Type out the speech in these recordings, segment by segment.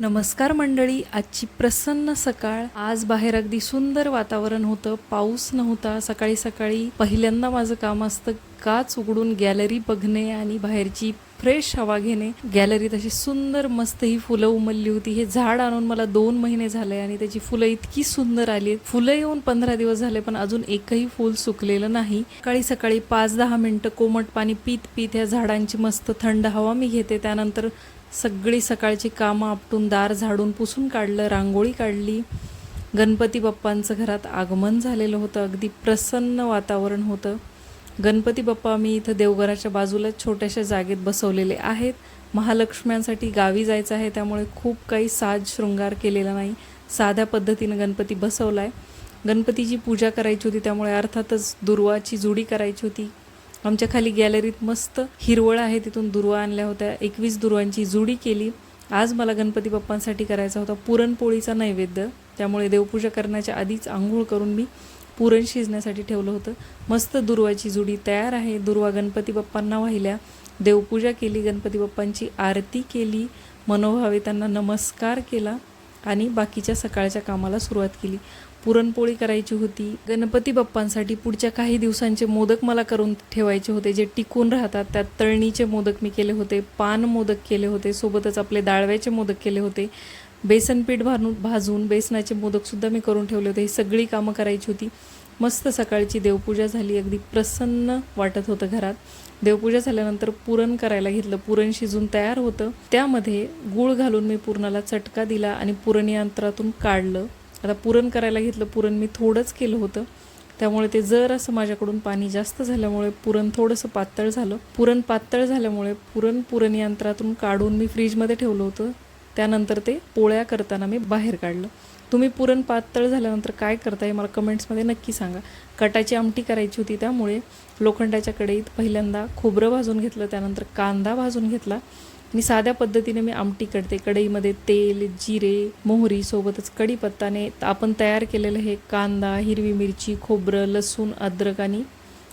नमस्कार मंडळी आजची प्रसन्न सकाळ. आज बाहेर अगदी सुंदर वातावरण होतं पाऊस नव्हता सकाळी सकाळी पहिल्यांदा माझं काम असतं काच उघडून गॅलरी बघणे आणि बाहेरची फ्रेश हवा घेणे. गॅलरीत अशी सुंदर मस्त ही फुलं उमलली होती. हे झाड आणून मला दोन महिने झाले आणि त्याची फुलं इतकी सुंदर आली आहेत. फुलं येऊन पंधरा दिवस झाले पण अजून एकही फुल सुकलेलं नाही. सकाळी सकाळी पाच दहा मिनटं कोमट पाणी पीत पीत ह्या झाडांची मस्त थंड हवा मी घेते. त्यानंतर सगळी सकाळची कामं आपटून दार झाडून पुसून काढलं रांगोळी काढली. गणपती बाप्पांचं घरात आगमन झालेलं होतं. अगदी प्रसन्न वातावरण होतं. गणपती बाप्पा मी इथं देवघराच्या बाजूला छोट्याशा जागेत बसवलेले आहेत. महालक्ष्म्यांसाठी गावी जायचं आहे त्यामुळे खूप काही साज शृंगार केलेला नाही. साध्या पद्धतीनं गणपती बसवला आहे गणपतीची पूजा करायची होती त्यामुळे अर्थातच दुर्वाची जुडी करायची होती. आमच्या खाली गॅलरीत मस्त हिरवळ आहे तिथून दुर्वा आणल्या होत्या. एकवीस दुर्वांची जुडी केली. आज मला गणपती बाप्पांसाठी करायचा होता पुरणपोळीचा नैवेद्य. त्यामुळे देवपूजा करण्याच्या आधीच आंघोळ करून मी पुरण शिजण्यासाठी ठेवलं होतं. मस्त दुर्वाची जुडी तयार आहे. दुर्वा गणपती बाप्पांना वाहिल्या. देवपूजा केली गणपती बाप्पांची आरती केली. मनोभावे त्यांना नमस्कार केला आणि बाकीच्या सकाळच्या कामाला सुरुवात केली. पुरणपोळी करायची होती. गणपती बाप्पांसाठी पुढच्या काही दिवसांचे मोदक मला करून ठेवायचे होते जे टिकून राहतात. त्यात तळणीचे मोदक मी केले होते पान मोदक केले होते सोबतच आपले दाळव्याचे मोदक केले होते. बेसन पीठ भाजून भाजून बेसनाचे मोदकसुद्धा मी करून ठेवले होते. ही सगळी कामं करायची होती. मस्त सकाळची देवपूजा झाली. अगदी प्रसन्न वाटत होतं घरात. देवपूजा झाल्यानंतर पुरण करायला घेतलं. पुरण शिजून तयार होतं. त्यामध्ये गूळ घालून मी पुरणाला चटका दिला आणि पुरण यंत्रातून काढलं. आता पुरण करायला घेतलं. पुरण मी थोडंच केलं होतं. त्यामुळे ते जर असं माझ्याकडून पाणी जास्त झाल्यामुळे पुरण थोडंसं पातळ झालं. पुरण पातळ झाल्यामुळे पुरण पुरण यंत्रातून काढून मी फ्रीजमध्ये ठेवलं होतं. त्यानंतर ते पोळ्या करताना मी बाहेर काढलं. तुम्ही पुरण पातळ झाल्यानंतर काय करताय मला कमेंट्समध्ये नक्की सांगा. कटाची आमटी करायची होती त्यामुळे लोखंडाच्या कढईत पहिल्यांदा खोबरं भाजून घेतलं त्यानंतर कांदा भाजून घेतला. आणि साध्या पद्धतीने मी आमटी करते. कढईमध्ये तेल जिरे मोहरी सोबतच कढीपत्ताने आपण तयार केलेलं हे कांदा हिरवी मिरची खोबरं लसूण अद्रक आणि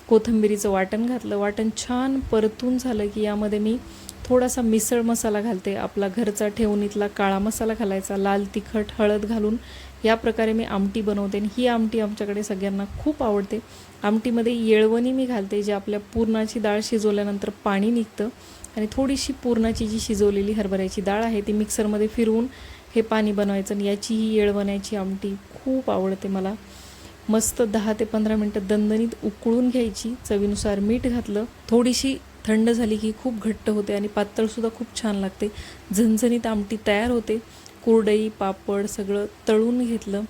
कोथंबिरीचं वाटण घातलं. वाटण छान परतून झालं की यामध्ये मी थोडासा मिसळ मसाला घालते. आपला घरचा ठेवणीतला काळा मसाला घालायचा. लाल तिखट हळद घालून या प्रकारे मी आमटी बनवते आणि ही आमटी आमच्याकडे सगळ्यांना खूप आवडते. आमटीमध्ये येळवणी मी घालते जे आपल्या पूर्णाची डाळ शिजवल्यानंतर पाणी निघतं आणि थोडीशी पूर्णाची जी शिजवलेली हरभऱ्याची डाळ आहे ती मिक्सरमध्ये फिरवून हे पाणी बनवायचं आणि याची ही येळवण्याची आमटी खूप आवडते मला. मस्त दहा ते पंधरा मिनटं दणदणीत उकळून घ्यायची चवीनुसार मीठ घातलं थोडीशी थंड झाली की खूप घट्ट होते आणि पातळसुद्धा खूप छान लागते. झणझणीत आमटी तयार होते. कुरडई पापड सगळं तळून घेतलं.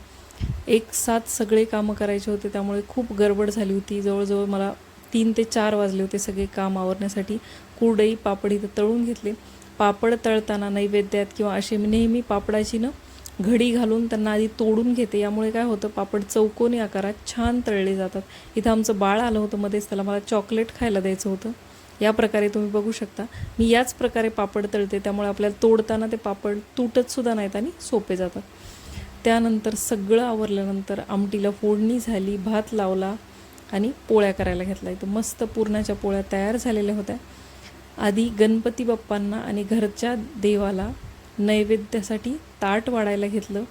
एक साथ सगळे कामं करायचे होते त्यामुळे खूप गडबड झाली होती. जवळजवळ मला तीन ते चार वाजले होते सगळे काम आवरण्यासाठी. कुरडई पापड इथं तळून घेतले. पापड तळताना नैवेद्यात किंवा असे मी नेहमी पापडाची ना घडी घालून त्यांना आधी तोडून घेते. यामुळे काय होतं पापड चौकोनी आकारात छान तळले जातात. इथं आमचं बाळ आलं होतं मध्येच त्याला मला चॉकलेट खायला द्यायचं होतं. या प्रकारे तुम्ही बघू शकता. मी याच प्रकारे पापड तळते त्यामुळे आपल्याला तोडताना ते पापड तुटतसुद्धा नाहीत आणि सोपे जातात. त्यानंतर सगळं आवरल्यानंतर आमटीला फोडणी झाली भात लावला आणि पोळ्या करायला घेतला इथं मस्त पुरणाच्या पोळ्या तयार झालेल्या होत्या. आधी गणपती बाप्पांना आणि घरच्या देवाला नैवेद्यासाठी ताट वाढायला घेतलं.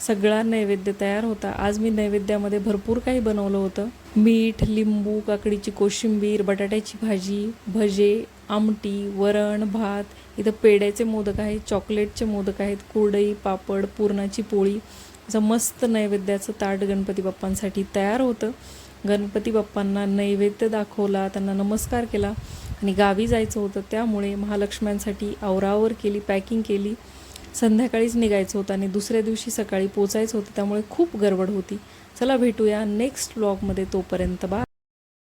सगळा नैवेद्य तयार होता. आज मी नैवेद्यामध्ये भरपूर काही बनवलं होतं. मीठ लिंबू काकडीची कोशिंबीर बटाट्याची भाजी भजे आमटी वरण भात इथं पेड्याचे मोदक आहेत चॉकलेटचे मोदक आहेत कुरडई पापड पुरणाची पोळी. असं मस्त नैवेद्याचं ताट गणपती बाप्पांसाठी तयार होतं. गणपती बाप्पांना नैवेद्य दाखवला त्यांना नमस्कार केला आणि गावी जायचं होतं. त्यामुळे महालक्ष्म्यांसाठी आवरावर केली पॅकिंग केली. संध्याकाळीच निघायचं होतं आणि दुसऱ्या दिवशी सकाळी पोचायचं होतं त्यामुळे खूप गडबड होती. चला भेटूया नेक्स्ट ब्लॉगमध्ये तोपर्यंत. बा